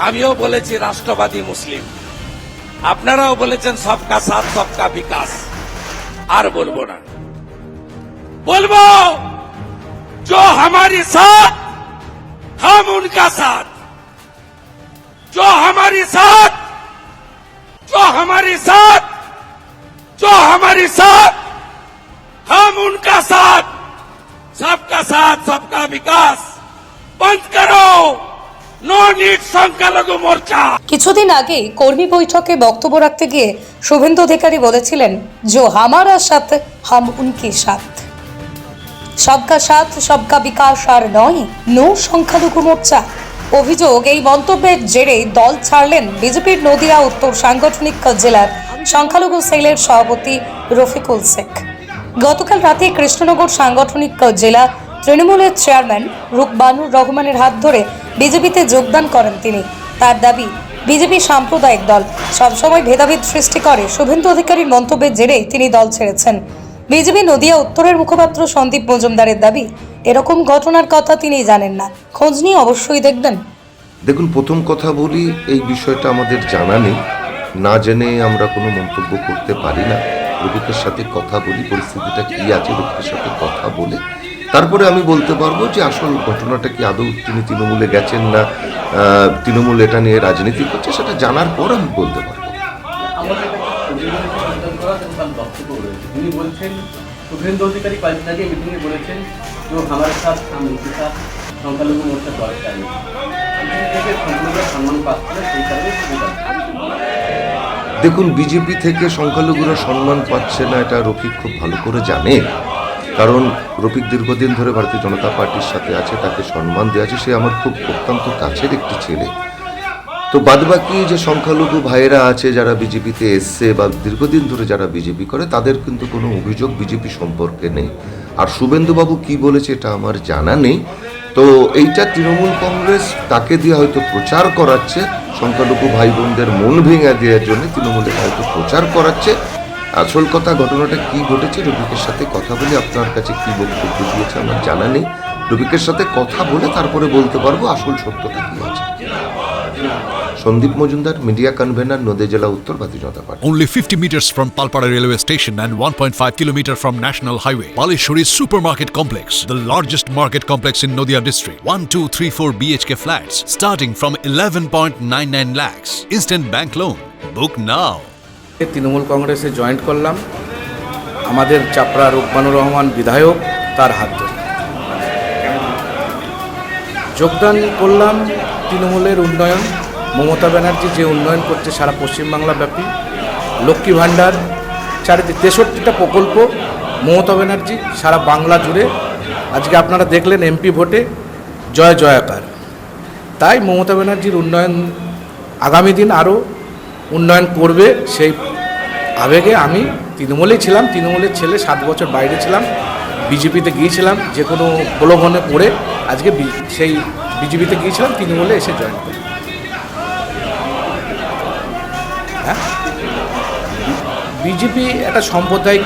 আমিও বলেছি রাষ্ট্রবাদী মুসলিম আপনারাও বলেছেন সবকা সাথ সবকা বিকাশ আর বলবো না বলবো जो हमारी साथ हम उनका साथ जो हमारी साथ जो हमारी साथ जो हमारी साथ हम उनका साथ सबका साथ सबका विकास बंद करो কিছুদিন আগেই কর্মী বৈঠকে বক্তব্য রাখতে গিয়ে শুভেন্দু অধিকারী বলেছিলেন যে হামারা সাথ, হাম উনকি সাথ। সবকা সাথ, সবকা বিকাশ, আর নয়, নো সংখ্যালঘু মোর্চা। অভিযোগ, এই মন্তব্যের জেরে দল ছাড়লেন বিজেপির নদিয়া উত্তর সাংগঠনিক জেলার সংখ্যালঘু সেলের সভাপতি রফিকুল শেখ। গতকাল রাতে কৃষ্ণনগর সাংগঠনিক জেলা তৃণমূলের চেয়ারম্যান রুকবানুর রহমানের হাত ধরে বিজেপিতে যোগদান করেন তিনি। তার দাবি, বিজেপি সাম্প্রদায়িক দল। সবসময় ভেদাভেদ সৃষ্টি করে শুভেন্দু অধিকারীর মন্তব্যের জেরেই তিনি দল ছেড়েছেন। বিজেপি নদিয়া উত্তরের মুখপাত্র সন্দীপ মজুমদারের দাবি, এরকম ঘটনার কথা তিনি জানেন না। খোঁজ নিয়ে অবশ্যই দেখবেন। দেখুন, প্রথম কথা বলি, এই বিষয়টা আমাদের জানা নেই। না জেনে আমরা কোনো মন্তব্য করতে পারি না। রফিকের সাথে কথা বলি, পরিস্থিতিটা কি আছে রফিকের সাথে কথা বলে তারপরে আমি বলতে পারব যে আসল ঘটনাটা কি আদৌ তিনি তৃণমূলে গেছেন না তৃণমূল এটা নিয়ে রাজনীতি করছে সেটা জানার পর আমি বলতে পারব। আমাদের একটা অভিযোগের সমাধান করা এবং তার বক্তব্য রয়েছে তিনি বলছেন শুভেন্দু অধিকারী কয়েকদিন আগে মিটিংয়ে বলেছেন যে আমার সাথ আমি সাথ সংখ্যালঘু মোর্চা দরকার নেই বিজেপি থেকে সম্পূর্ণ সম্মান পাচ্ছে সেই কারণে দেখুন বিজেপি থেকে সংখ্যালঘুরা সম্মান পাচ্ছে না এটা রফিক খুব ভালো করে জানে। কারণ রফিক দীর্ঘদিন ধরে ভারতীয় জনতা পার্টির সাথে আছে, তাকে সম্মান দেওয়া আছে সে আমার খুব অত্যন্ত কাছের একটি ছেলে। তো বাদবাকি যে সংখ্যালঘু ভাইয়েরা আছে, যারা বিজেপিতে এসছে বা দীর্ঘদিন ধরে যারা বিজেপি করে, তাদের কিন্তু কোনো অভিযোগ বিজেপি সম্পর্কে নেই। আর শুভেন্দুবাবু কি বলেছে এটা আমার জানা নেই। তো এইটা তৃণমূল কংগ্রেস, তাকে দিয়ে হয়তো প্রচার করাচ্ছে। সংখ্যালঘু ভাই বোনদের মন ভেঙে দেওয়ার জন্য তৃণমূলে হয়তো প্রচার করাচ্ছে। আসল কথা ঘটনাটা কি ঘটেছে রবিকের সাথে কথা বলে আপনার কাছে কি বক্তব্য দিয়েছে আমার জানা নেই রবিকের সাথে কথা বলে তারপরে বলতে পারব আসল সত্যটা কি আছে সন্দীপ মজুমদার মিডিয়া কনভেনার নদী জেলা উত্তর Bharatiya Janata Party Only 50 meters from Palpara railway station and 1.5 kilometer from National Highway. Palishuri Supermarket Complex, the largest market complex in Noida district. 1, 2, 3, 4 BHK flats starting from 11.99 lakhs. Instant bank loan. Book now. Trinamool কংগ্রেসে joint করলাম। আমাদের চাপড়া রূপবানুর রহমান বিধায়ক তার হাত ধরে। যোগদান করলাম তৃণমূলের উন্নয়ন। মমতা ব্যানার্জি যে উন্নয়ন করছে সারা পশ্চিমবাংলা ব্যাপী। লক্ষ্মী ভাণ্ডার, চারিদিকে তেষট্টিটা প্রকল্প মমতা ব্যানার্জি সারা বাংলা জুড়ে। আজকে আপনারা দেখলেন এমপি ভোটে জয় জয়াকার। তাই মমতা ব্যানার্জির উন্নয়ন আগামী দিন আরও উন্নয়ন করবে সেই আবেগে আমি তৃণমূলেই ছিলাম, তৃণমূলের ছেলে সাত বছর বাইরে ছিলাম, বিজেপিতে গিয়েছিলাম, যে কোনো প্রলোভনে পড়ে আজকে সেই বিজেপিতে গিয়েছিলাম, তৃণমূলে এসে জয়েন করি হ্যাঁ? বিজেপি একটা সাম্প্রদায়িক,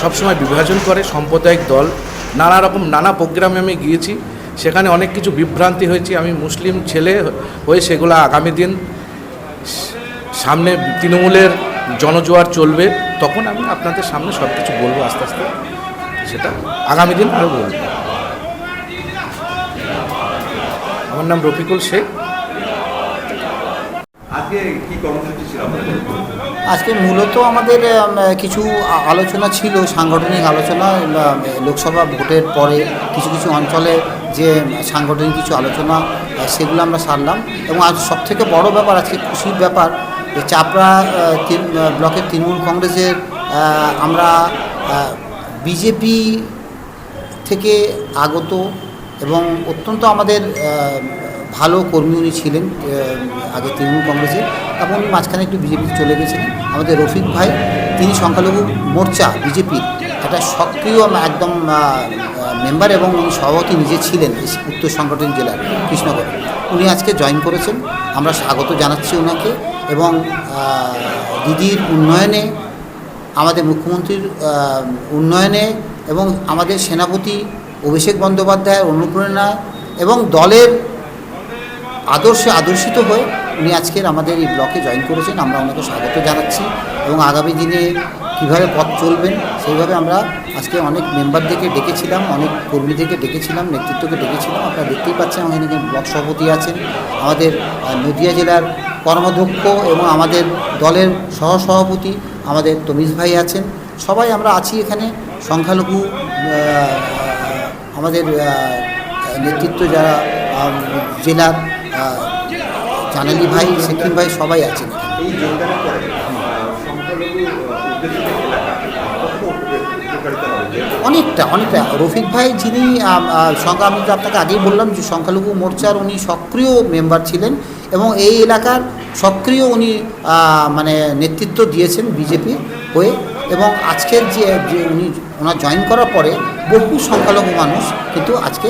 সবসময় বিভাজন করে, সাম্প্রদায়িক দল। নানা রকম, নানা প্রোগ্রামে আমি গিয়েছি, সেখানে অনেক কিছু বিভ্রান্তি হয়েছে। আমি মুসলিম ছেলে হয়ে সেগুলো আগামী দিন সামনে তৃণমূলের জনজোয়ার চলবে তখন আমি আপনাদের সামনে সব কিছু বলব আস্তে আস্তে। সেটা আগামী দিন আরও বলব। আমার নাম রফিকুল শেখ। আজকে কি কর্মসূচি ছিল আপনাদের? আজকে মূলত আমাদের কিছু আলোচনা ছিল সাংগঠনিক আলোচনা লোকসভা ভোটের পরে কিছু কিছু অঞ্চলে যে সাংগঠনিক কিছু আলোচনা সেগুলো আমরা সারলাম। এবং আজ সবথেকে বড় ব্যাপার আজকে খুশির ব্যাপার যে চাপড়া ব্লকের তৃণমূল কংগ্রেসের আমরা বিজেপি থেকে আগত এবং অত্যন্ত আমাদের ভালো কর্মী উনি ছিলেন আগে তৃণমূল কংগ্রেসে এবং উনি মাঝখানে একটু বিজেপিতে চলে গেছিলেন। আমাদের রফিক ভাই, তিনি সংখ্যালঘু মোর্চা, বিজেপির একটা সক্রিয় একদম মেম্বার এবং উনি সভাপতি নিজে ছিলেন উত্তর সংগঠন জেলার কৃষ্ণগড়। উনি আজকে জয়েন করেছেন। আমরা স্বাগত জানাচ্ছি ওনাকে। এবং দিদির উন্নয়নে, আমাদের মুখ্যমন্ত্রীর উন্নয়নে এবং আমাদের সেনাপতি অভিষেক বন্দ্যোপাধ্যায়ের অনুপ্রেরণা এবং দলের আদর্শে আদর্শিত হয়ে উনি আজকের আমাদের এই ব্লকে জয়েন করেছেন। আমরা ওনাকে স্বাগত জানাচ্ছি এবং আগামী দিনে কীভাবে পথ চলবেন সেইভাবে আমরা আজকে অনেক মেম্বারদেরকে ডেকেছিলাম, অনেক কর্মীদেরকে ডেকেছিলাম, নেতৃত্বকে ডেকেছিলাম। আপনারা দেখতেই পাচ্ছেন আমাদের ব্লক সভাপতি আছেন। আমাদের নদিয়া জেলার কর্মাধ্যক্ষ এবং আমাদের দলের সহসভাপতি আমাদের তমিজ ভাই আছেন। সবাই আমরা আছি এখানে। সংখ্যালঘু আমাদের নেতৃত্ব যারা জেলার জানালি ভাই সেকিম ভাই সবাই আছেন অনেকটা অনেকটা। রফিক ভাই যিনি আমি আপনাকে আগেই বললাম যে সংখ্যালঘু মোর্চার উনি সক্রিয় মেম্বার ছিলেন। এবং এই এলাকার সক্রিয় উনি মানে নেতৃত্ব দিয়েছেন বিজেপি হয়ে এবং আজকের যে উনি ওনার জয়েন করার পরে বহু সংখ্যালঘু মানুষ কিন্তু আজকে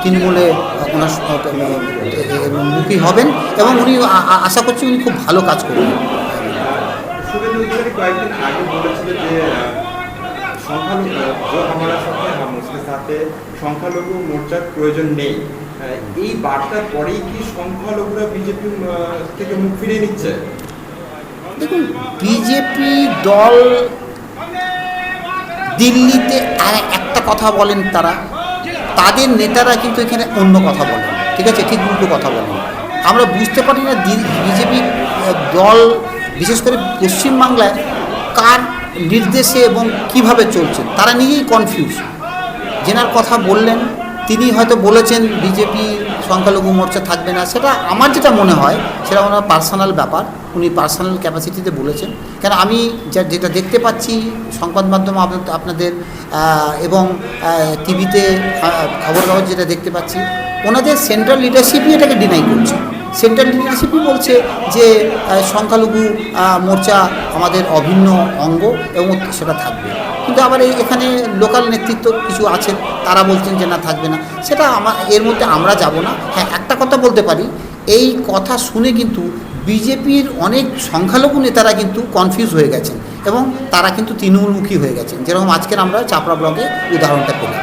তৃণমূলে ওনার মুখী হবেন এবং উনি আশা করছি উনি খুব ভালো কাজ করবেন। সংখ্যালঘু মোর্চার প্রয়োজন নেই। এই বার্তার পরেই কি সংখ্যালঘুরা বিজেপি থেকে মুখ ফিরিয়ে নিচ্ছে? দেখুন, বিজেপি দল দিল্লিতে আর একটা কথা বলেন তারা, তাদের নেতারা কিন্তু এখানে অন্য কথা বলেন, ঠিক আছে? ঠিক উল্টো কথা বলেন। আমরা বুঝতে পারি না বিজেপি দল, বিশেষ করে পশ্চিমবাংলায়, কার নির্দেশে এবং কীভাবে চলছে, তারা নিজেই কনফিউজ যেনার কথা বললেন তিনি হয়তো বলেছেন বিজেপি সংখ্যালঘু মোর্চা থাকবে না। সেটা আমার যেটা মনে হয়, সেটা ওনার পার্সোনাল ব্যাপার। উনি পার্সোনাল ক্যাপাসিটিতে বলেছেন। কেন আমি যা যেটা দেখতে পাচ্ছি সংবাদ মাধ্যম আপনাদের- এবং টিভিতে খবর কাগজ যেটা দেখতে পাচ্ছি, ওনাদের সেন্ট্রাল লিডারশিপই এটাকে ডিনাই করছে। সেন্ট্রাল লিডারশিপই বলছে যে সংখ্যালঘু মোর্চা আমাদের অভিন্ন অঙ্গ এবং সেটা থাকবে। কিন্তু আবার এই এখানে লোকাল নেতৃত্ব কিছু আছেন, তারা বলছেন যে না, থাকবে না। সেটা আমার এর মধ্যে আমরা যাব না। হ্যাঁ একটা কথা বলতে পারি, এই কথা শুনে কিন্তু বিজেপির অনেক সংখ্যালঘু নেতারা কিন্তু কনফিউজ হয়ে গেছেন এবং তারা কিন্তু তৃণমূলমুখী হয়ে গেছেন। যেরকম আজকের আমরা চাপড়া ব্লকে উদাহরণটা পেলাম।